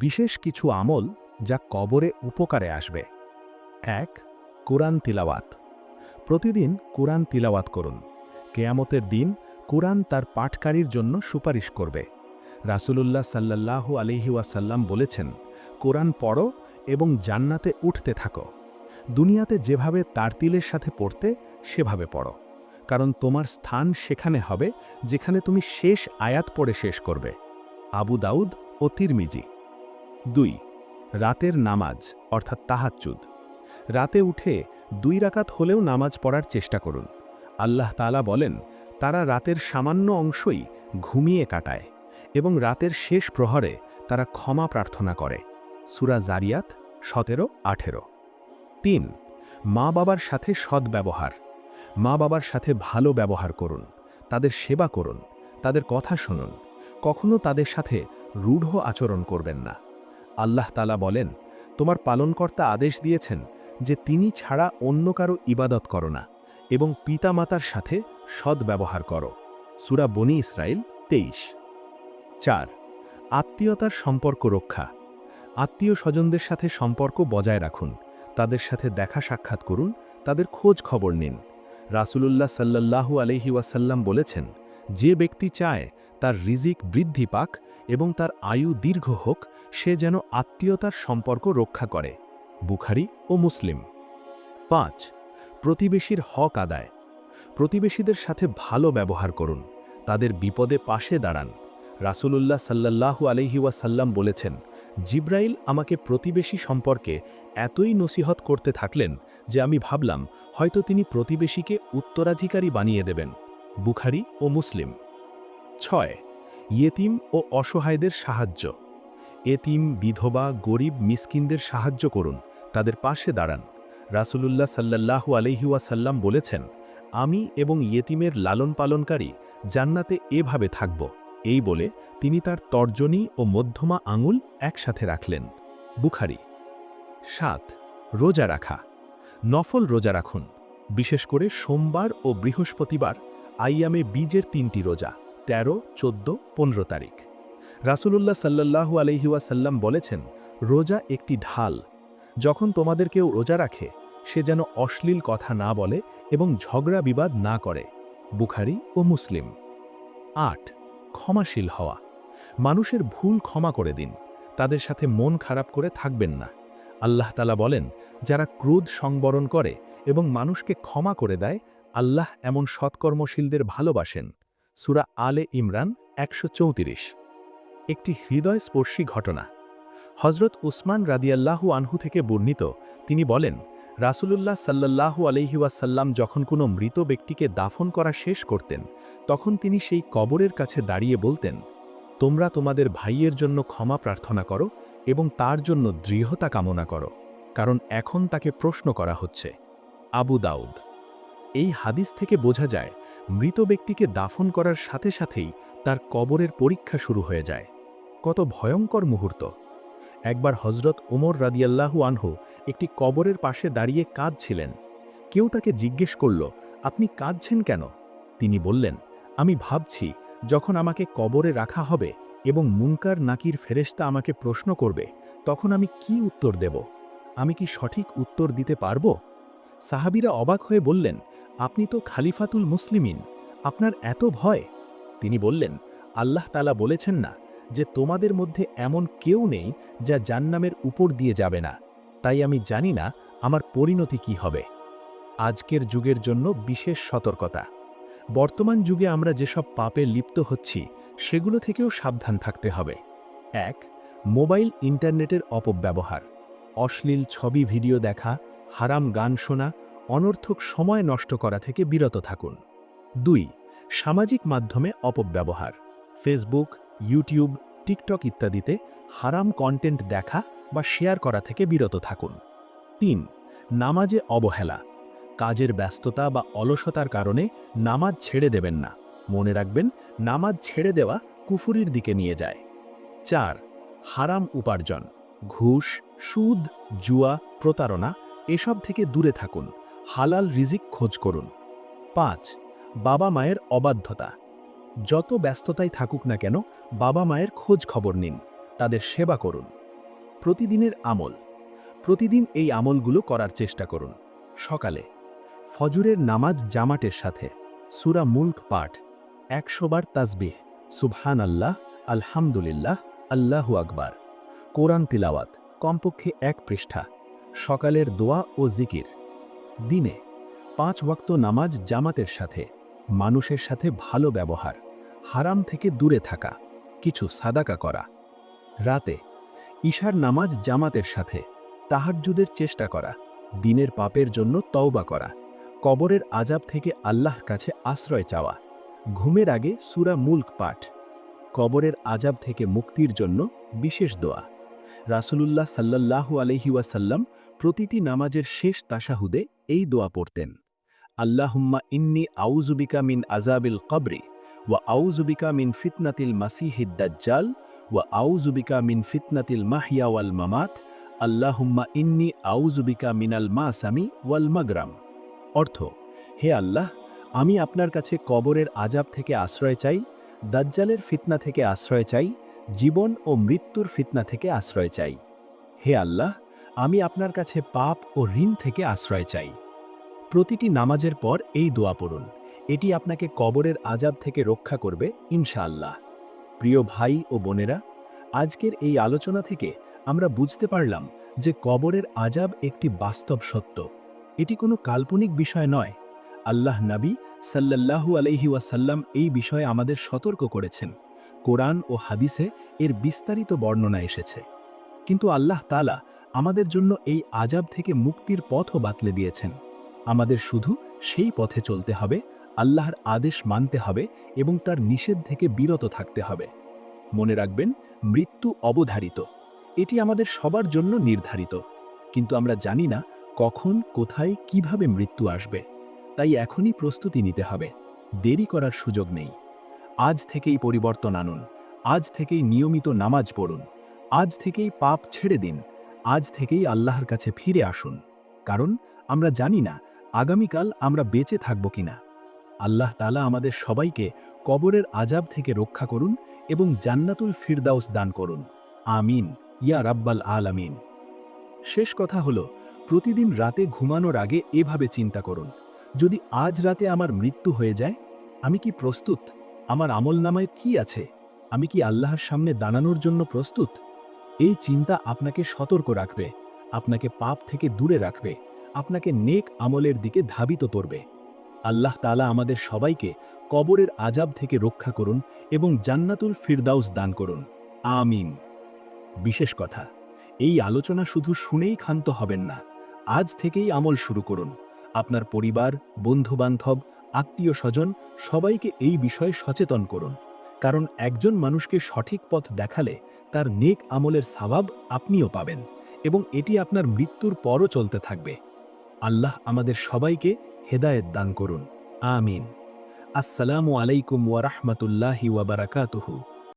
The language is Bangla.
বিশেষ কিছু আমল যা কবরে উপকারে আসবে। এক, কোরআন তিলাওয়াত। প্রতিদিন কোরআন তিলাওয়াত করুন। কেয়ামতের দিন কোরআন তার পাঠকারীর জন্য সুপারিশ করবে। রাসূলুল্লাহ সাল্লাল্লাহু আলহি ওয়াসাল্লাম বলেছেন, কোরআন পড়ো এবং জান্নাতে উঠতে থাকো। দুনিয়াতে যেভাবে তারতিলের সাথে পড়তে, সেভাবে পড়ো। কারণ তোমার স্থান সেখানে হবে, যেখানে তুমি শেষ আয়াত পড়ে শেষ করবে। আবু দাউদ ও তিরমিজি। দুই, রাতের নামাজ, অর্থাৎ তাহাজ্জুদ। রাতে উঠে দুই রাকাত হলেও নামাজ পড়ার চেষ্টা করুন। আল্লাহ তালা বলেন, তারা রাতের সামান্য অংশই ঘুমিয়ে কাটায় এবং রাতের শেষ প্রহরে তারা ক্ষমা প্রার্থনা করে। সুরা জারিয়াত সতেরো, আঠেরো। তিন, মা বাবার সাথে সদ্ব্যবহার মা বাবার সাথে ভালো ব্যবহার করুন, তাদের সেবা করুন, তাদের কথা শুনুন। কখনো তাদের সাথে রূঢ় আচরণ করবেন না। আল্লাহ তালা বলেন, তোমার পালনকর্তা আদেশ দিয়েছেন যে তিনি ছাড়া অন্য কারও ইবাদত করো না এবং পিতামাতার সাথে সদ্ব্যবহার করো। সুরা বনি ইসরায়েল তেইশ। চার, আত্মীয়তার সম্পর্ক রক্ষা। আত্মীয় স্বজনদের সাথে সম্পর্ক বজায় রাখুন, তাদের সাথে দেখা সাক্ষাৎ করুন, তাদের খোঁজ খবর নিন। রাসূলুল্লাহ সাল্লাল্লাহু আলহি ওয়াসাল্লাম বলেছেন, যে ব্যক্তি চায় তার রিজিক বৃদ্ধি পাক এবং তার আয়ু দীর্ঘ হোক সে যেন আত্মীয়তার সম্পর্ক রক্ষা করে, বুখারি ও মুসলিম। পাঁচ, প্রতিবেশীর হক আদায়। প্রতিবেশীদের সাথে ভালো ব্যবহার করুন, তাদের বিপদে পাশে দাঁড়ান। রাসূলুল্লাহ সাল্লাল্লাহু আলহি ওয়াসাল্লাম বলেছেন, জিব্রাইল আমাকে প্রতিবেশী সম্পর্কে এতই নসিহত করতে থাকলেন যে আমি ভাবলাম, হয়তো তিনি প্রতিবেশীকে উত্তরাধিকারী বানিয়ে দেবেন। বুখারি ও মুসলিম। ছয়, ইয়েতিম ও অসহায়দের সাহায্য। এতিম, বিধবা, গরিব, মিসকিনদের সাহায্য করুন, তাদের পাশে দাঁড়ান। রাসূলুল্লাহ সাল্লাল্লাহু আলহিউসাল্লাম বলেছেন, আমি এবং ইয়েতিমের লালন পালনকারী জান্নাতে এভাবে থাকব। এই বলে তিনি তার তর্জনী ও মধ্যমা আঙুল একসাথে রাখলেন। বুখারি, সাত, রোজা রাখা, নফল রোজা রাখুন, বিশেষ করে সোমবার ও বৃহস্পতিবার আইয়ামে বীজের তিনটি রোজা, তেরো, চোদ্দ, পনেরো তারিখ। রাসূলুল্লাহ সাল্লাল্লাহু আলহিউসাল্লাম বলেছেন, রোজা একটি ঢাল। যখন তোমাদের কেউ রোজা রাখে, সে যেন অশ্লীল কথা না বলে এবং ঝগড়া বিবাদ না করে। বুখারি ও মুসলিম। আট, ক্ষমাশীল হওয়া। মানুষের ভুল ক্ষমা করে দিন। তাদের সাথে মন খারাপ করে থাকবেন না। আল্লাহ তালা বলেন, যারা ক্রোধ সংবরণ করে এবং মানুষকে ক্ষমা করে দেয়, আল্লাহ এমন সৎকর্মশীলদের ভালোবাসেন। সুরা আলে ইমরান একশো একটি হৃদয়স্পর্শী ঘটনা। হজরত উসমান রাদিয়াল্লাহু আনহু থেকে বর্ণিত, তিনি বলেন, রাসূলুল্লাহ সাল্লাল্লাহু আলহিউসাল্লাম যখন কোনো মৃত ব্যক্তিকে দাফন করা শেষ করতেন, তখন তিনি সেই কবরের কাছে দাঁড়িয়ে বলতেন, তোমরা তোমাদের ভাইয়ের জন্য ক্ষমা প্রার্থনা করো এবং তার জন্য দৃঢ়তা কামনা করো, কারণ এখন তাকে প্রশ্ন করা হচ্ছে, আবু দাউদ। এই হাদিস থেকে বোঝা যায়, মৃত ব্যক্তিকে দাফন করার সাথে সাথেই তার কবরের পরীক্ষা শুরু হয়ে যায়। কত ভয়ঙ্কর মুহূর্ত। একবার হজরত ওমর রাদিয়াল্লাহু আনহু একটি কবরের পাশে দাঁড়িয়ে কাঁদছিলেন। কেউ তাকে জিজ্ঞেস করল, আপনি কাঁদছেন কেন? তিনি বললেন, আমি ভাবছি, যখন আমাকে কবরে রাখা হবে এবং মুনকার নাকির ফেরেস্তা আমাকে প্রশ্ন করবে, তখন আমি কি উত্তর দেব? আমি কি সঠিক উত্তর দিতে পারব? সাহাবিরা অবাক হয়ে বললেন, আপনি তো খালিফাতুল মুসলিমিন, আপনার এত ভয়? তিনি বললেন, আল্লাহ তালা বলেছেন না যে তোমাদের মধ্যে এমন কেউ নেই যা জান্নামের উপর দিয়ে যাবে না। তাই আমি জানি না আমার পরিণতি কি হবে। আজকের যুগের জন্য বিশেষ সতর্কতা। বর্তমান যুগে আমরা যেসব পাপে লিপ্ত হচ্ছি, সেগুলো থেকেও সাবধান থাকতে হবে। এক, মোবাইল ইন্টারনেটের অপব্যবহার। অশ্লীল ছবি ভিডিও দেখা, হারাম গান শোনা, অনর্থক সময় নষ্ট করা থেকে বিরত থাকুন। দুই, সামাজিক মাধ্যমে অপব্যবহার। ফেসবুক, ইউটিউব টিকটক ইত্যাদিতে হারাম কন্টেন্ট দেখা বা শেয়ার করা থেকে বিরত থাকুন। তিন, নামাজে অবহেলা। কাজের ব্যস্ততা বা অলসতার কারণে নামাজ ছেড়ে দেবেন না। মনে রাখবেন, নামাজ ছেড়ে দেওয়া কুফুরির দিকে নিয়ে যায়। চার, হারাম উপার্জন। ঘুষ, সুদ, জুয়া, প্রতারণা এসব থেকে দূরে থাকুন। হালাল রিজিক খোঁজ করুন। পাঁচ, বাবা মায়ের অবাধ্যতা। যত ব্যস্ততাই থাকুক না কেন, বাবা মায়ের খোঁজ খবর নিন, তাদের সেবা করুন। প্রতিদিনের আমল। প্রতিদিন এই আমলগুলো করার চেষ্টা করুন। সকালে, ফজরের নামাজ জামাটের সাথে, সুরা মুল্ক পাঠ একশোবার তাসবিহ সুবহান আল্লাহ আলহামদুলিল্লাহ, আল্লাহু আকবার, কোরআন তিলাওয়াত, কমপক্ষে এক পৃষ্ঠা, সকালের দোয়া ও জিকির। দিনে পাঁচ ওয়াক্ত নামাজ জামাতের সাথে, মানুষের সাথে ভালো ব্যবহার। হারাম থেকে দূরে থাকা, কিছু সাদাকা করা। রাতে, ঈশার নামাজ জামাতের সাথে, তাহাজ্জুদের চেষ্টা করা, দিনের পাপের জন্য তওবা করা, কবরের আজাব থেকে আল্লাহর কাছে আশ্রয় চাওয়া, ঘুমের আগে সুরা মুল্ক পাঠ, কবরের আজাব থেকে মুক্তির জন্য বিশেষ দোয়া। রাসূলুল্লাহ সাল্লাল্লাহু আলহি ওয়াসাল্লাম প্রতিটি নামাজের শেষ তাসাহুদে এই দোয়া পড়তেন। আল্লাহুম্মা ইন্নি আউজুবিকা মিন আজাবিল কবরি। ওয়া আউজুবিকা মিন ফিতনাতিল মাসিহিদ দাজ্জাল ওয়া আউজুবিকা মিন ফিতনাতিল মাহিয়া ওয়াল মামাত, আল্লাহুম্মা ইন্নি আউজুবিকা মিনাল মাসামি ওয়াল মাগরাম। অর্থ, হে আল্লাহ, আমি আপনার কাছে কবরের আজাব থেকে আশ্রয় চাই, দাজ্জালের ফিতনা থেকে আশ্রয় চাই, জীবন ও মৃত্যুর ফিতনা থেকে আশ্রয় চাই। হে আল্লাহ, আমি আপনার কাছে পাপ ও ঋণ থেকে আশ্রয় চাই। প্রতিটি নামাজের পর এই দোয়া পড়ুন। এটি আপনাকে কবরের আজাব থেকে রক্ষা করবে, ইনশাআল্লাহ। প্রিয় ভাই ও বোনেরা, আজকের এই আলোচনা থেকে আমরা বুঝতে পারলাম যে কবরের আজাব একটি বাস্তব সত্য। এটি কোনো কাল্পনিক বিষয় নয়। আল্লাহ নবী সাল্লাল্লাহু আলাইহি ওয়াসাল্লাম এই বিষয়ে আমাদের সতর্ক করেছেন। কোরআন ও হাদিসে এর বিস্তারিত বর্ণনা এসেছে। কিন্তু আল্লাহ তালা আমাদের জন্য এই আজাব থেকে মুক্তির পথও বাতলে দিয়েছেন। আমাদের শুধু সেই পথে চলতে হবে আল্লাহর আদেশ মানতে হবে এবং তার নিষেধ থেকে বিরত থাকতে হবে। মনে রাখবেন, মৃত্যু অবধারিত। এটি আমাদের সবার জন্য নির্ধারিত। কিন্তু আমরা জানি না কখন, কোথায়, কীভাবে মৃত্যু আসবে। তাই এখনই প্রস্তুতি নিতে হবে। দেরি করার সুযোগ নেই। আজ থেকেই পরিবর্তন আনুন। আজ থেকেই নিয়মিত নামাজ পড়ুন। আজ থেকেই পাপ ছেড়ে দিন। আজ থেকেই আল্লাহর কাছে ফিরে আসুন। কারণ আমরা জানি না আগামীকাল আমরা বেঁচে থাকব কিনা। আল্লাহ তালা আমাদের সবাইকে কবরের আজাব থেকে রক্ষা করুন এবং জান্নাতুল ফিরদাউস দান করুন। আমিন। ইয়া রাব্বাল আলামিন। শেষ কথা হলো, প্রতিদিন রাতে ঘুমানোর আগে এভাবে চিন্তা করুন, যদি আজ রাতে আমার মৃত্যু হয়ে যায়, আমি কি প্রস্তুত? আমার আমল নামায় কি আছে? আমি কি আল্লাহর সামনে দাঁড়ানোর জন্য প্রস্তুত? এই চিন্তা আপনাকে সতর্ক রাখবে, আপনাকে পাপ থেকে দূরে রাখবে, আপনাকে নেক আমলের দিকে ধাবিত করবে। আল্লাহ তালা আমাদের সবাইকে কবরের আজাব থেকে রক্ষা করুন এবং জান্নাতুল ফিরদাউস দান করুন। আমিন। বিশেষ কথা, এই আলোচনা শুধু শুনেই ক্ষান্ত হবেন না, আজ থেকেই আমল শুরু করুন। আপনার পরিবার, বন্ধুবান্ধব আত্মীয় স্বজন সবাইকে এই বিষয়ে সচেতন করুন, কারণ একজন মানুষকে সঠিক পথ দেখালে তার নেক আমলের স্বভাব আপনিও পাবেন এবং এটি আপনার মৃত্যুর পরও চলতে থাকবে। আল্লাহ আমাদের সবাইকে হেদায়েত দান করুন আমিন আসসালামু আলাইকুম ওয়া রাহমাতুল্লাহি ওয়া বারাকাতুহু